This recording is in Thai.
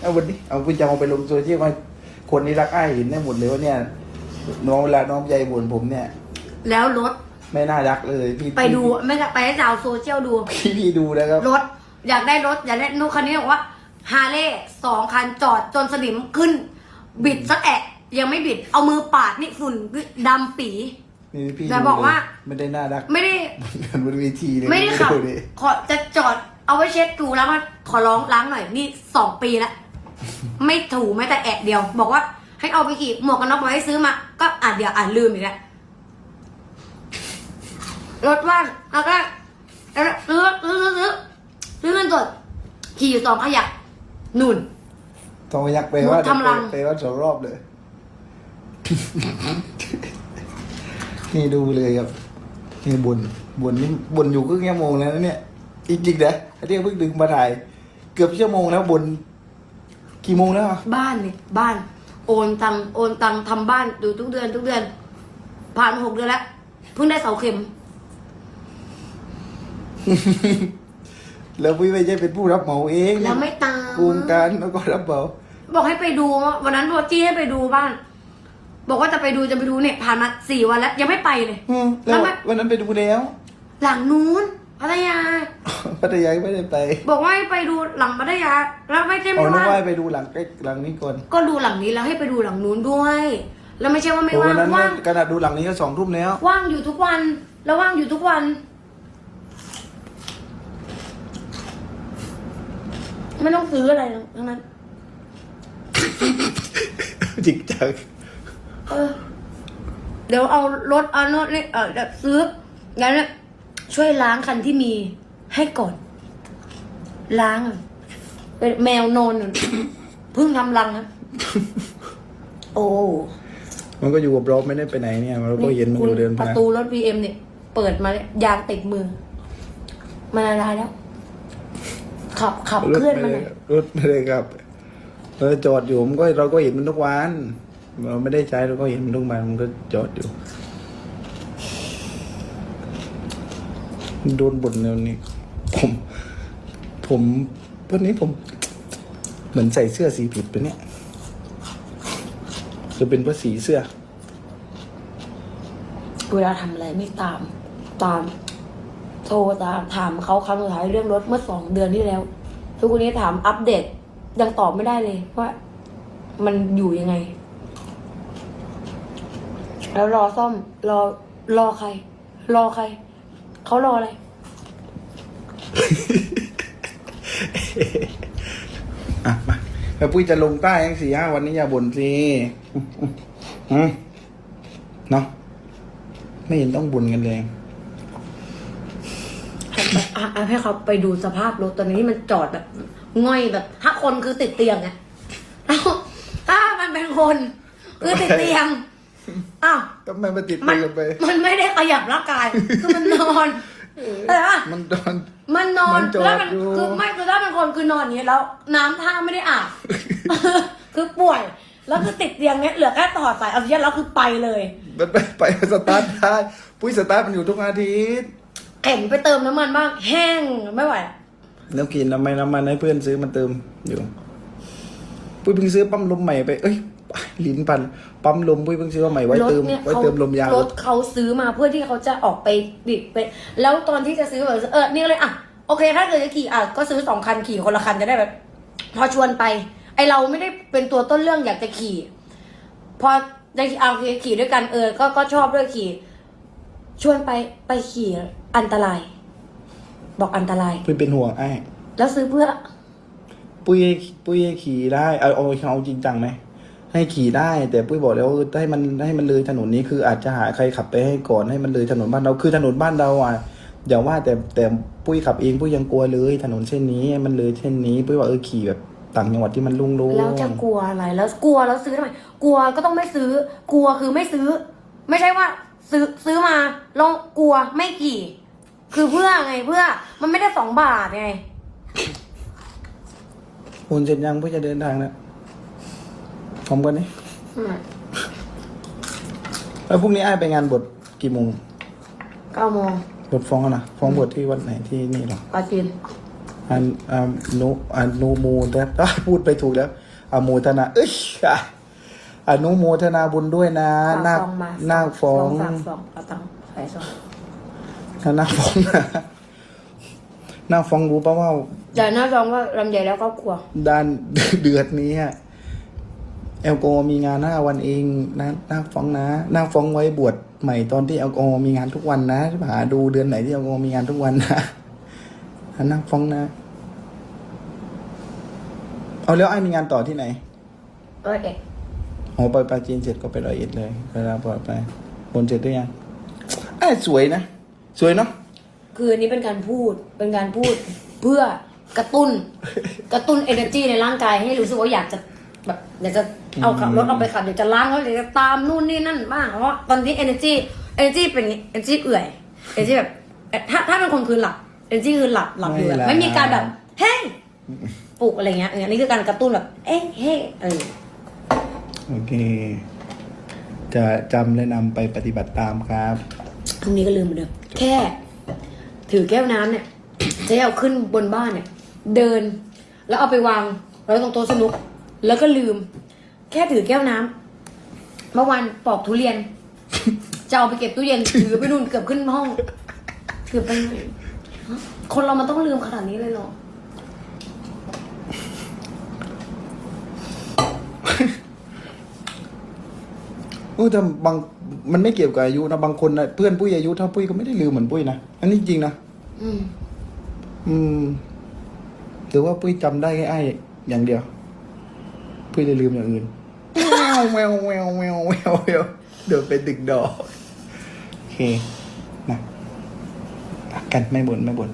เอาวันนี้เอาพี่จะเอาไปลงโซเชียลให้คนที่รักไอ้ายเห็นได้หมดเลยว่าเนี่ย น้องเวลาน้องใหญ่บ่นผมเนี่ย แล้วรถไม่น่ารักเลยพี่ไปดูไม่ใช่ไปให้ดาวโซเชียลดู พี่พี่ดูนะครับ รถอยากได้รถอยากได้นุคันนี้บอกว่าฮาร์เลย์สองคันจอดจนสนิมขึ้น บิดสักแอะ ยังไม่บิดเอามือปาดนี่ฝุ่นดำปี นี่พี่แต่บอกว่าไม่ได้น่ารักไม่ได้กันบนเวทีเลยไม่ได้ขับ ดูดิขอจะจอดเอาไว้เช็ดถูแล้วมาขอร้องล้างหน่อยนี่สองปีแล้ว ไม่ถูแม้แต่แอะเดียว บอกว่าให้เอาไปขี่หมวกกันน็อกมาให้ซื้อมา ก็อ่านเดี๋ยวอ่านลืมอีกแล้วรถว่างแล้วก็แล้วซื้อซื้อซื้อซื้อซื้อเงินสดขี่อยู่สองขยักนุ่นทองยักษ์ไปว่าทำรังไปว่าสองรอบเลย นี่ดูเลยครับนี่บนบนนี่บนอยู่ครึ่งชั่วโมงแล้วนะเนี่ยจริงนะอันนี้เพิ่งดึงมาถ่าย เกือบชั่วโมงแล้วบน กี่โมงแล้วอะบ้านนี่บ้าน โอนตังโอนตังทำบ้านอยู่ทุกเดือน ทุกเดือน ผ่านมาหกเดือนแล้วเพิ่งได้เสาเข็ม แล้วพี่ไม่ใช่เป็นผู้รับเหมาเองแล้วไม่ตาม โครงการแล้วก็รับเหมาบอกให้ไปดูวันนั้นบอกจี้ให้ไปดูบ้าน บอกว่าจะไปดูจะไปดูเนี่ยผ่านมาสี่วันแล้ว ยังไม่ไปเลย อืมแล้วแล้วไม่ วันนั้นไปดูแล้ว หลังนู้น พัทยา พัทยาไม่ได้ไปบอกว่าให้ไปดูหลังพัทยา แล้วไม่ใช่เอาไม่นึกว่าว่าไปดูหลังใกล้หลังนี้ก่อนก็ดูหลังนี้แล้วให้ไปดูหลังนู้นด้วย แล้วไม่ใช่ว่าไม่โอ้ว่าวันงนั้นว่างขนาดดูหลังนี้ก็สองทุ่มแล้ว ว่างอยู่ทุกวัน แล้วว่างอยู่ทุกวัน ไม่ต้องซื้ออะไรทั้งนั้น จริงจังเออเดี๋ยวเอารถเอาโน้ตนี่เออเดี๋ยวซื้องั้นน่ะ ช่วยล้างคันที่มีให้ก่อน ล้างอะเป็นแมวนอนอยู่ เพิ่งทำรังนะโอ้มันก็อยู่กับเราไม่ได้ไปไหนเนี่ยเราก็เห็นมันอยู่เดินปผ่าระนตูรถบีเอ็มเนี่ย เปิดมาเนี่ยยางติดมือ มันอะไรแล้ว ขับขับรถเคลื่อนไม่มาหได้น่อยรถไม่ได้ครับเราจอดอยู่มันก็เราก็เห็นมันทุกวัน เราไม่ได้ใช้เราก็เห็นมันทุกวันมันก็จอดอยู่ โดนบ่นแนวนี้ ผม ผมวันนี้ผม เหมือนใส่เสื้อสีผิดไปเนี่ยจะเป็นเพราะสีเสื้อ เวลาทำอะไรไม่ตาม ตาม โทรตามถามเขาครั้งสุดท้ายเรื่องรถเมื่อสองเดือนที่แล้ว ทุกวันนี้ถามอัปเดต ยังตอบไม่ได้เลยว่า มันอยู่ยังไง แล้วรอซ่อม รอรอใคร รอใคร เขารออะไร อะมาแล้วปุ้ยจะลงใต้ยังสี่ห้าวันนี้อย่าบ่นสิอืมเนาะไม่เห็นต้องบ่นกันเลยให้อะให้เขาไปดูสภาพรถตอนนี้มันจอดแบบง่อยแบบถ้าคนคือติดเตียงไงแล้วถ้ามันเป็นคน คือติดเตียง อ้าวทำไมมาติดมัมือกันไป มันไม่ได้ขยับร่างกาย คือมันนอนแต่ว่ามันโดน มันนอนมันจอดแล้วมันอยู่ คือไม่คือถ้าเป็นคนคือนอนอย่างเงี้ยแล้ว น้ำท่าไม่ได้อาบ คือป่วย แล้วคือติดเตียงเนี้ยเหลือแค่ถอดสายออกซิเจนแล้วคือไปเลย มันไปไปสตาร์ทได้ปุ้ยสตาร์ทมันอยู่ทุกอาทิตย์เข็นไปเติมน้ำมันบ้างแห้งไม่ไหวน้ำกินน้ำมันน้ำมันให้เพื่อนซื้อมันเติมอยู่ปุ้ยเพิ่งซื้อปั๊มลมใหม่ไปเอ้ย ลิ้นพันปั๊มลมปุ้ยเพิ่งซื้อมาใหม่ไว้เติมรถนี่ยไว้เติมลมยางรถเขาซื้อมาเพื่อที่เขาจะออกไปดิบไป แล้วตอนที่จะซื้อแบบเออนี่ก็เลยอะโอเคถ้าเกิดจะขี่อะก็ซื้อสองคันขี่คนละคันจะได้แบบพอชวนไป ไอเราไม่ได้เป็นตัวต้นเรื่องอยากจะขี่ พอจะเอาโอเคขี่ด้วยกันเออ ก็ก็ชอบด้วยขี่ ชวนไปไปขี่อันตราย บอกอันตรายปุ้ยเป็นห่วงไอ้แล้วซื้อเพื่อ ปุ้ยปุ้ยให้ขี่ได้เอาเอาเอาจริงจังไหม ให้ขี่ได้ แต่ปุ้ยบอกแล้วว่าให้มันให้มันเลยถนนนี้คืออาจจะหาใครขับไปให้ก่อนให้มันเลยถนนบ้านเราคือถนนบ้านเราอะอย่าว่าแต่แต่ปุ้ยขับเองปุ้ยยังกลัวเลย ถนนเส้นนี้มันเลยเส้นนี้ปุ้ยว่าเออขี่แบบต่างจังหวัดที่มันลุ่งๆแล้วจะกลัวอะไรแล้วกลัวแล้วซื้อทำไมกลัวก็ต้องไม่ซื้อ กลัวคือไม่ซื้อ ไม่ใช่ว่า ซื้อซื้อมาแล้วกลัวไม่ขี่ คือเพื่อไงเพื่อ มันไม่ได้สองบาทไงโอนเสร็จยังเพื่อจะเดินทางแล้วพ ร้อมกันนี่แล้วพรุ่งนี้ไอ้ายไปงานบทกี่โมงเก้าโมงบทฟ้องอะนะฟ้องบทที่วัดไหนที่นี่หรอปาจีนอันอันนุอันนุโมทนาพูดไปถูกแล้วอนุโมทนาเอ้ยอะอนุโมทนาบุญด้วยนะฝากนาคซองมานาคฟ้องฝากซองเอาตังค์ใส่ซองถ้านาคฟ้องนะนาคฟ้องรู้ปะว่าจ่ายหน้าซองว่าลำใหญ่แล้วครอบครัวด้าน เดือดนี้อะ แอลกอฮอล์มีงานห้าวันเองนะนาคฟ้องนะนาคฟ้องไว้บวชใหม่ตอนที่แอลกอฮอล์มีงานทุกวันนะหาดูเดือนไหนที่แอลกอฮอล์มีงานทุกวันนะนาคฟ้องนะ เอาแล้วไอ้มีงานต่อที่ไหนเออเด็กโอ้ไปปลาจีนเสร็จก็ไปร้อยเอ็ดเลยเวลาปล่อยไปบนเสร็จได้ยังไอ้ยสวยนะ สวยเนาะคืออันนี้เป็นการพูดเป็นการพูดเพื่อกระตุ้น กระตุ้น energy ในร่างกายให้รู้สึกว่าอยากจะแบบอยากจะ เอาขับรถออกไปขับอยากจะล้างรถอยากจะตามนู่นนี่นั่นบ้างเพราะว่าตอนนี้ energy energy เป็นอย่างงี้ energy เอื่อย energy แบบถ้าถ้าเป็นคนคือหลับ energy คือหลับหลับอยู่แบบไม่มีการแบบเฮ้ยปลุกอะไรเงี้ยอันนี้คือการกระตุ้นแบบ เอ้ยเฮ้ยเออโอเค จะจำและนำไปปฏิบัติตามครับพรุ่งนี้ก็ลืมเหมือนเดิมแค่ ถือแก้วน้ำเนี่ยจะเอาขึ้นบนบ้านเนี่ย เดิน แล้วเอาไปวางไว้ตรงโต๊ะสนุก แล้วก็ลืม แค่ถือแก้วน้ำเมื่อวานปอกทุเรียน จะเอาไปเก็บตู้เย็น ถือไปนู่นเกือบขึ้นห้องเกือบไปไหนฮะคนเรามันต้องลืมขนาดนี้เลยเหรอ โอ้แต่บางมันไม่เกี่ยวกับอายุนะบางคนนะเพื่อนปุ้ยอายุเท่าปุ้ยก็ไม่ได้ลืมเหมือนปุ้ยนะอันนี้จริงนะอืม อืมหรือว่าปุ้ยจำได้แค่ไอ้อย่างเดียวปุ้ยเลยลืมอย่างอื่น แมวแววแววแววแววเดินไปดึกดอก โอเคนะรักกันไม่บ่นไม่บ่น